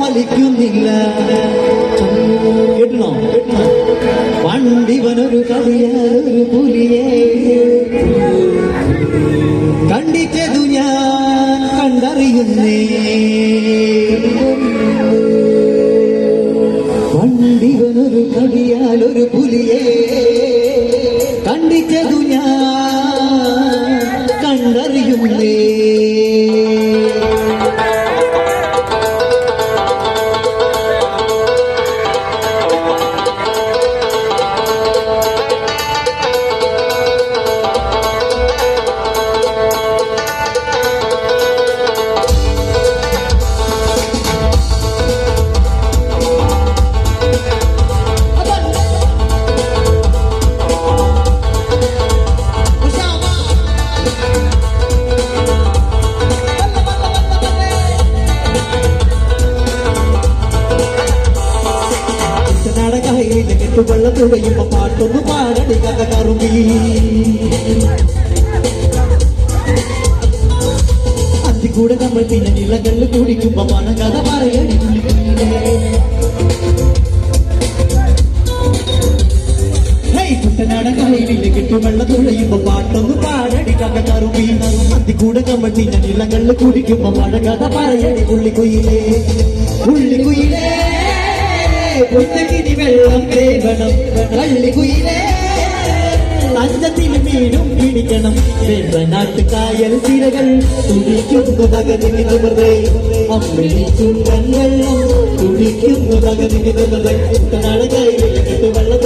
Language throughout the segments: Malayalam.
ഫലിക്കുന്നില്ല കേട്ടണോ പണ്ടിവനൊരു കളിയാലൊരു പുലിയെ. കണ്ടിച്ചതു ഞാൻ കണ്ടറിയുന്നേ. കുട്ടനാടകയിലെ കെട്ടുവെള്ളം തുഴയുമ്പോ പാട്ടൊന്ന് പാടടി കഥ കറുമ്പി അതികൂടെ നമ്മൾ പിന്നെ നിലകളിൽ കുടിക്കുമ്പോ മണ കഥ പറയടി കുട്ടനാടകയിലെ കെട്ടുവെള്ളം തുഴയുമ്പോ പാട്ടൊന്ന് പാടടി കഥ കറുമ്പി അതികൂടെ നമ്മൾ പിന്നെ നിലകളിൽ കുടിക്കുമ്പോ മഴ കഥ പറയടി പുള്ളിക്കുയിലേ പുള്ളിക്കുയിലേ പുത്തകിരി വെള്ളം വേവണം. കള്ളിക്കുയിലേ അഞ്ചത്തിന് മീനും പിടിക്കണം. വെള്ളനാട്ടുകായൽ തിരകൾ തുടിക്കുന്നു തകതിന് നിമൃതേ അമ്മിണി ചുണ്ടങ്ങൾ തുടിക്കുന്നു തകതിന് നിമൃതേ കുട്ടനാട് കയ്യിലിട്ട് വെള്ളം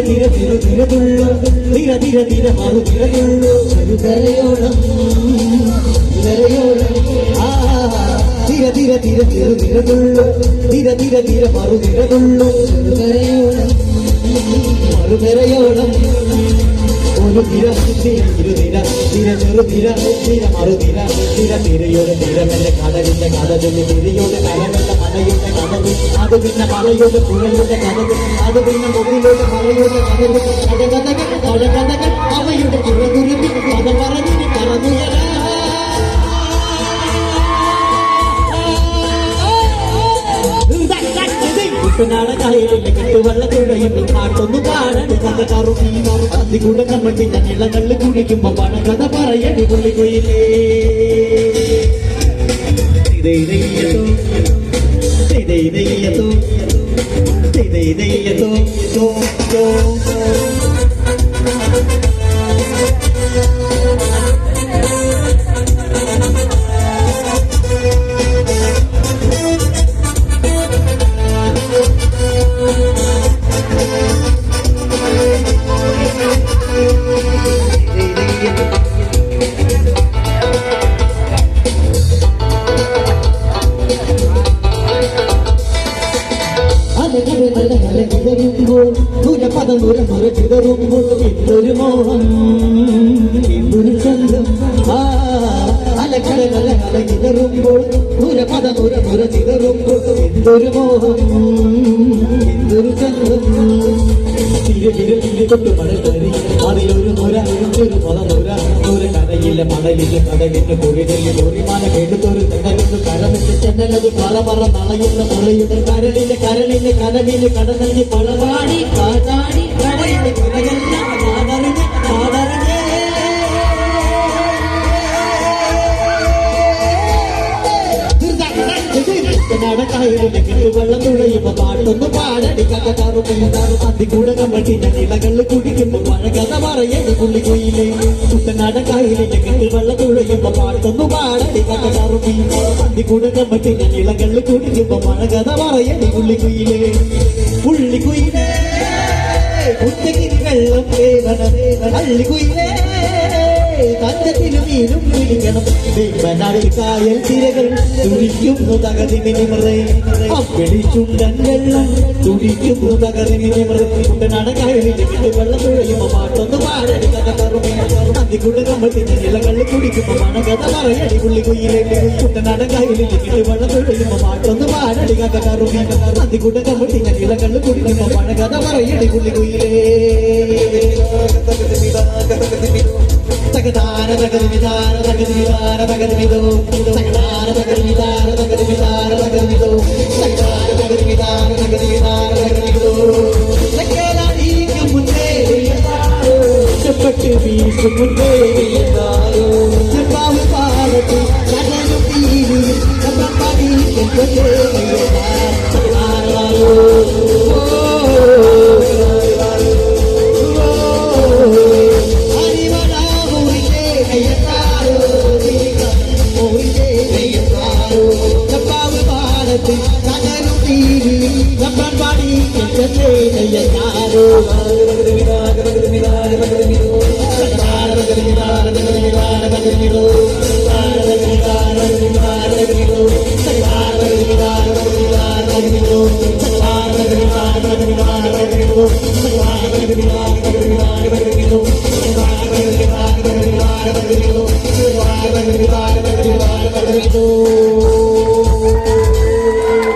ധീര ധീര ധീര ധീര ധീര ധീര ധീര മറു ധീര തുള്ളു. ധീര ധീര ആ ധീര ധീര ധീര ധീര ധീര തുള്ളു. ധീര ധീര ധീര മറു ചെറുകരയോളം മറുകരയോളം ഒരു തിര ഇരുതിര തിര തിര മറുതിര തിര തിരയോട് തിരമെന്റെ കടലിന്റെ കഥകളി തിരയോട് കരമെന്റെ മലയുടെ കഥകൾ അത് പിന്നെ മലയുടെ പുഴയുടെ കഥകൾ അത് പിന്നെ മുകളിലോട്ട് മലയുടെ കഥകൾ കഥകഥകൾ കടകഥകൾ അവയുടെ ചിറകുരുതി കഥ കുട്ടനാട് കായലിന്റെ കെട്ടുവെള്ള തുഴയും പാട്ടൊന്നു പാടടി കഥ കറുപ്പി അതികൂടെ കമ്മട്ടി ഞാൻ ഇളകളിൽ കുടിക്കുമ്പോ പണ കഥ പറയണി പുള്ളിക്കുയിലേ ദൂരെ ചിതറുമ്പോൾ എന്തൊരു മോഹം? ഇന്നൊരു ചന്ദ്രം ആ അലകളെ നല്ല നല്ല ചിതറുമ്പോൾ മോഹം ഒരു ഒരു കടലിന് കടമിട്ട് ചെന്നലത് പറ പറ നളയുന്ന മുളയുടെ കരളിലെ കരളിലെ കനവിലെ കടന്നലിന് പളവാടി കാറ്റാടി പാട്ടൊന്ന് പാടടി കഥ കറുപ്പുണ്ടാറും അതികൂടെ കമ്മട്ടി ഞാൻ ഇളകളിൽ കുടിക്കുമ്പോ മഴ കഥ പറയടി പുള്ളിക്കുയിലേ കുട്ടനാടൻ കായലിന്റെ കെട്ടിൽ വെള്ളം തുഴയുമ്പോ പാട്ടൊന്ന് പാടടി കഥ കറുപ്പി അതികൂടെ കമ്മട്ടി ഞാൻ ഇളകളിൽ കുടിക്കുമ്പോ മഴ കഥ പറയടി പുള്ളിക്കുയിലേ പുള്ളിക്കുയിലേ കുത്തകിരി വെള്ളം വേവന വേവന വെള്ളത്തിന് മീനും പിടിക്കണം. വെമ്പനാടിൽ കായൽ തിരകൾ തുടിക്കുന്നു തകതി നിമറേ. അപ്പിടി ചുണ്ടൻ വെള്ളം തുടിക്കുന്നു തകതി നിമറേ. കുട്ടനാടൻ കായലിൽ വിട്ട് വെള്ളം തുഴയുമ്പോ പാട്ടൊന്ന് പാടടി കഥ കറുമേ അന്തിക്കുണ്ട് കമ്പത്തിന് ഇലകളിൽ കുടിക്കുമ്പോ മണകഥ പറയടി പുള്ളി കായലിൽ വിട്ട് വെള്ളം തുഴയുമ്പോ പാട്ടൊന്ന് പാടടി കഥ കറുമേ അന്തിക്കുണ്ട് കമ്പത്തിന് ഇലകളിൽ കുടിക്കുമ്പോ മണകഥ പറയടി പുള്ളി കുയിലേ. సగదాన భగతి విధాన భగతి విధాన భగతి విదో సగదాన భగతి విధాన భగతి విధాన భగతి విదో సగదాన భగతి విధాన భగతి